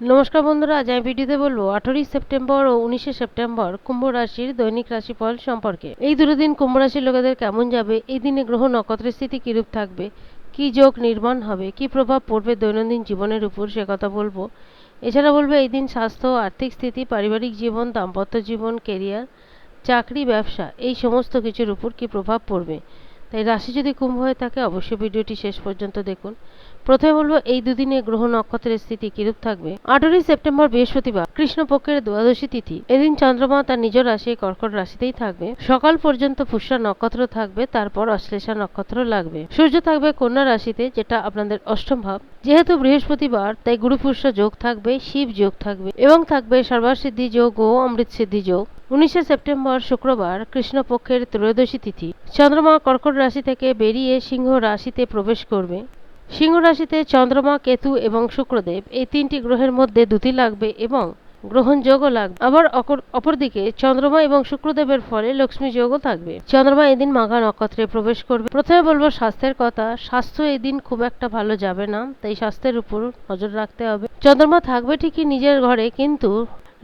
নমস্কার বন্ধুরা, আজ আমি ভিডিওতে বলব আঠারোই সেপ্টেম্বর ও উনিশে সেপ্টেম্বর কুম্ভ রাশির দৈনিক রাশিফল সম্পর্কে। এই দুটো দিন কুম্ভ রাশির লোকেদের কেমন যাবে, এই দিনে গ্রহ নক্ষত্রের স্থিতি কিরূপ থাকবে, কি যোগ নির্মাণ হবে, কি প্রভাব পড়বে দৈনন্দিন জীবনের উপর সে কথা বলব। এছাড়া বলব এই দিন স্বাস্থ্য, আর্থিক স্থিতি, পারিবারিক জীবন, দাম্পত্য জীবন কেরিয়ার চাকরি, ব্যবসা, এই সমস্ত কিছুর উপর কি প্রভাব পড়বে। তাই রাশি যদি কুম্ভ হয়ে থাকে, অবশ্যই ভিডিওটি শেষ পর্যন্ত দেখুন। প্রথমে বলব, এই দুদিনে গ্রহ নক্ষত্রের স্থিতি কিরূপ থাকবে? আঠারোই সেপ্টেম্বর বৃহস্পতিবার, কৃষ্ণপক্ষের দ্বাদশী তিথি। এদিন চন্দ্রমা তার নিজ রাশি কর্কট রাশিতেই থাকবে। সকাল পর্যন্ত পুষ্যা নক্ষত্র থাকবে, তারপর অশ্লেষা নক্ষত্র লাগবে। সূর্য থাকবে কন্যা রাশিতে, যেটা আপনাদের অষ্টম ভাব। যেহেতু বৃহস্পতিবার, তাই গুরুপুষ্য যোগ থাকবে, শিব যোগ থাকবে এবং থাকবে সর্বাসিদ্ধি যোগ ও অমৃত সিদ্ধি যোগ। উনিশে সেপ্টেম্বর শুক্রবার কৃষ্ণপক্ষের ত্রয়োদশী তিথি। চন্দ্রমা কর্কট রাশি থেকে বেরিয়ে সিংহ রাশিতে প্রবেশ করবে। সিংহ রাশিতে চন্দ্রমা, কেতু এবং শুক্রদেব এই তিনটি গ্রহের মধ্যে দুটি লাগবে এবং গ্রহণযোগও লাগবে। আবার অপরদিকে চন্দ্রমা এবং শুক্রদেবের ফলে লক্ষ্মী যোগও থাকবে। চন্দ্রমা এদিন মাঘা নক্ষত্রে প্রবেশ করবে। প্রথমে বলব স্বাস্থ্যের কথা, স্বাস্থ্য এদিন খুব একটা ভালো যাবে না, তাই স্বাস্থ্যের উপর নজর রাখতে হবে। চন্দ্রমা থাকবে ঠিকই নিজের ঘরে, কিন্তু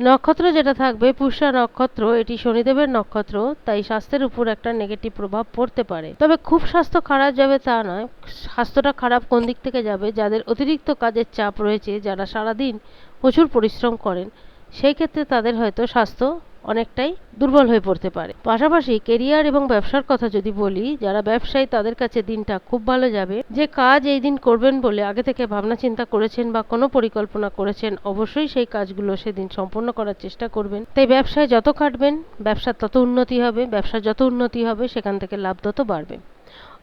নক্ষত্র যেটা থাকবে পুষ্যা নক্ষত্র, এটি শনিদেবের নক্ষত্র, তাই স্বাস্থ্যের উপর একটা নেগেটিভ প্রভাব পড়তে পারে। তবে খুব স্বাস্থ্য খারাপ যাবে তা নয়। স্বাস্থ্যটা খারাপ কোন দিক থেকে যাবে? যাদের অতিরিক্ত কাজের চাপ রয়েছে, যারা সারাদিন প্রচুর পরিশ্রম করেন সেই ক্ষেত্রে তাদের হয়তো স্বাস্থ্য অনেকটাই দুর্বল হয়ে পড়তে পারে। পাশাপাশি কেরিয়ার এবং ব্যবসার কথা যদি বলি, যারা ব্যবসায়ী তাদের কাছে দিনটা খুব ভালো যাবে। যে কাজ এই দিন করবেন বলে আগে থেকে ভাবনা চিন্তা করেছেন বা কোনো পরিকল্পনা করেছেন, অবশ্যই সেই কাজগুলো সেদিন সম্পূর্ণ করার চেষ্টা করবেন। তাই ব্যবসায় যত খাটবেন, ব্যবসার তত উন্নতি হবে, ব্যবসার যত উন্নতি হবে, সেখান থেকে লাভ তত বাড়বে।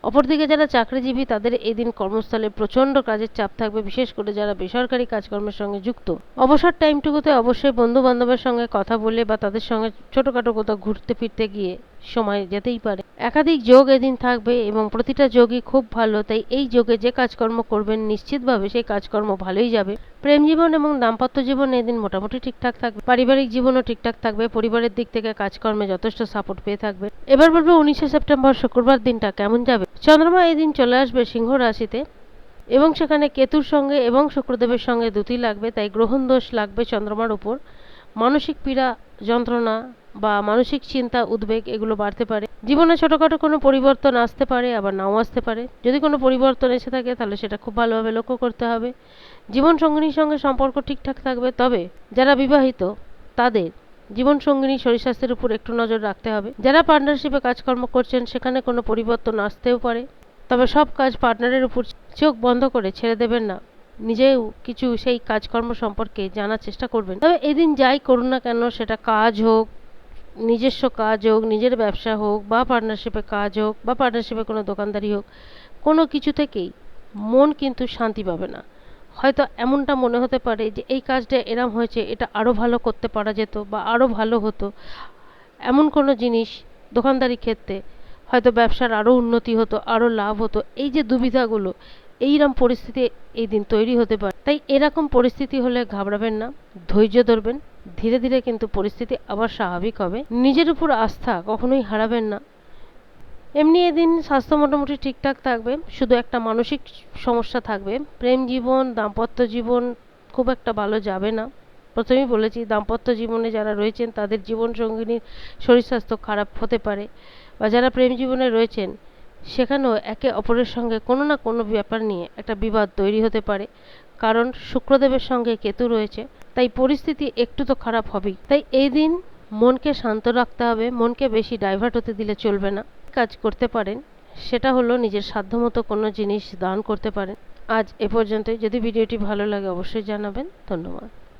অপরদিকে যারা চাকরিজীবী, তাদের এদিন দিন কর্মস্থলে প্রচণ্ড কাজের চাপ থাকবে, বিশেষ করে যারা বেসরকারি কাজকর্মের সঙ্গে যুক্ত। অবসর টাইমটুকুতে অবশ্যই বন্ধু বান্ধবের সঙ্গে কথা বলে বা তাদের সঙ্গে ছোটোখাটো কোথাও ঘুরতে ফিরতে গিয়ে সময় যেতেই পারে। একাধিক যোগ এদিন থাকবে এবং প্রতিটা যোগই খুব ভালো, তাই এই যোগে যে কাজকর্ম করবেন নিশ্চিতভাবে সেই কাজকর্ম ভালোই যাবে। প্রেম জীবন এবং দাম্পত্য জীবন এদিন মোটামুটি ঠিকঠাক থাকবে। পারিবারিক জীবনও ঠিকঠাক থাকবে, পরিবারের দিক থেকে কাজকর্মে যথেষ্ট সাপোর্ট পেয়ে থাকবে। এবার বলব উনিশে সেপ্টেম্বর শুক্রবার দিনটা কেমন যাবে? চন্দ্রমা এদিন চলে আসবে সিংহ রাশিতে এবং সেখানে কেতুর সঙ্গে এবং শুক্রদেবের সঙ্গে দুটি লাগবে, তাই গ্রহণ দোষ লাগবে চন্দ্রমার উপর। মানসিক পীড়া, যন্ত্রণা বা মানসিক চিন্তা, উদ্বেগ এগুলো বাড়তে পারে। জীবনে ছোটোখাটো কোনো পরিবর্তন আসতে পারে, আবার নাও আসতে পারে। যদি কোনো পরিবর্তন এসে থাকে, তাহলে সেটা খুব ভালোভাবে লক্ষ্য করতে হবে। জীবন সঙ্গিনীর সঙ্গে সম্পর্ক ঠিকঠাক থাকবে, তবে যারা বিবাহিত, তাদের জীবন সঙ্গিনী শরীর স্বাস্থ্যের উপর একটু নজর রাখতে হবে। যারা পার্টনারশিপে কাজকর্ম করছেন, সেখানে কোনো পরিবর্তন আসতেও পারে। তবে সব কাজ পার্টনারের উপর চোখ বন্ধ করে ছেড়ে দেবেন না। নিজেও কিছু সেই কাজকর্ম সম্পর্কে জানার চেষ্টা করবেন। তবে এদিন যাই করুন না কেন, সেটা কাজ হোক, নিজস্ব কাজ হোক, নিজের ব্যবসা হোক, বা পার্টনারশিপে কাজ হোক, বা পার্টনারশিপে কোনো দোকানদারি হোক, কোনো কিছু থেকেই মন কিন্তু শান্তি পাবে না। হয়তো এমনটা মনে হতে পারে যে, এই কাজটা এরম হয়েছে, এটা আরও ভালো করতে পারা যেত বা আরও ভালো হতো। এমন কোনো জিনিস দোকানদারি ক্ষেত্রে হয়তো ব্যবসার আরও উন্নতি হতো আরও লাভ হতো। এই যে দুবিধাগুলো এইরকম পরিস্থিতি এই দিন তৈরি হতে পারে। তাই এরকম পরিস্থিতি হলে ঘাবড়াবেন না, ধৈর্য ধরবেন, ধীরে ধীরে কিন্তু পরিস্থিতি আবার স্বাভাবিক হবে। নিজের উপর আস্থা কখনোই হারাবেন না। এমনি এদিন স্বাস্থ্য মোটামুটি ঠিকঠাক থাকবে, শুধু একটা মানসিক সমস্যা থাকবে। প্রেম জীবন, দাম্পত্য জীবন খুব একটা ভালো যাবে না। প্রথমেই বলেছি, দাম্পত্য জীবনে যারা রয়েছেন, তাদের জীবন সঙ্গিনীর শরীর স্বাস্থ্য খারাপ হতে পারে বা যারা প্রেম জীবনে রয়েছেন সেখানেও একে অপরের সঙ্গে কোনো না কোনো ব্যাপার নিয়ে একটা বিবাদ তৈরি হতে পারে। কারণ শুক্রদেবের সঙ্গে কেতু রয়েছে, তাই পরিস্থিতি একটু তো খারাপ হবেই। তাই এই দিন মনকে শান্ত রাখতে হবে, মনকে বেশি ডাইভার্ট হতে দিলে চলবে না। কাজ করতে পারেন? সেটা হলো নিজের সাধ্যমতো কোনো জিনিস দান করতে পারেন। আজ এ পর্যন্তই। যদি ভিডিওটি ভালো লাগে অবশ্যই জানাবেন। ধন্যবাদ।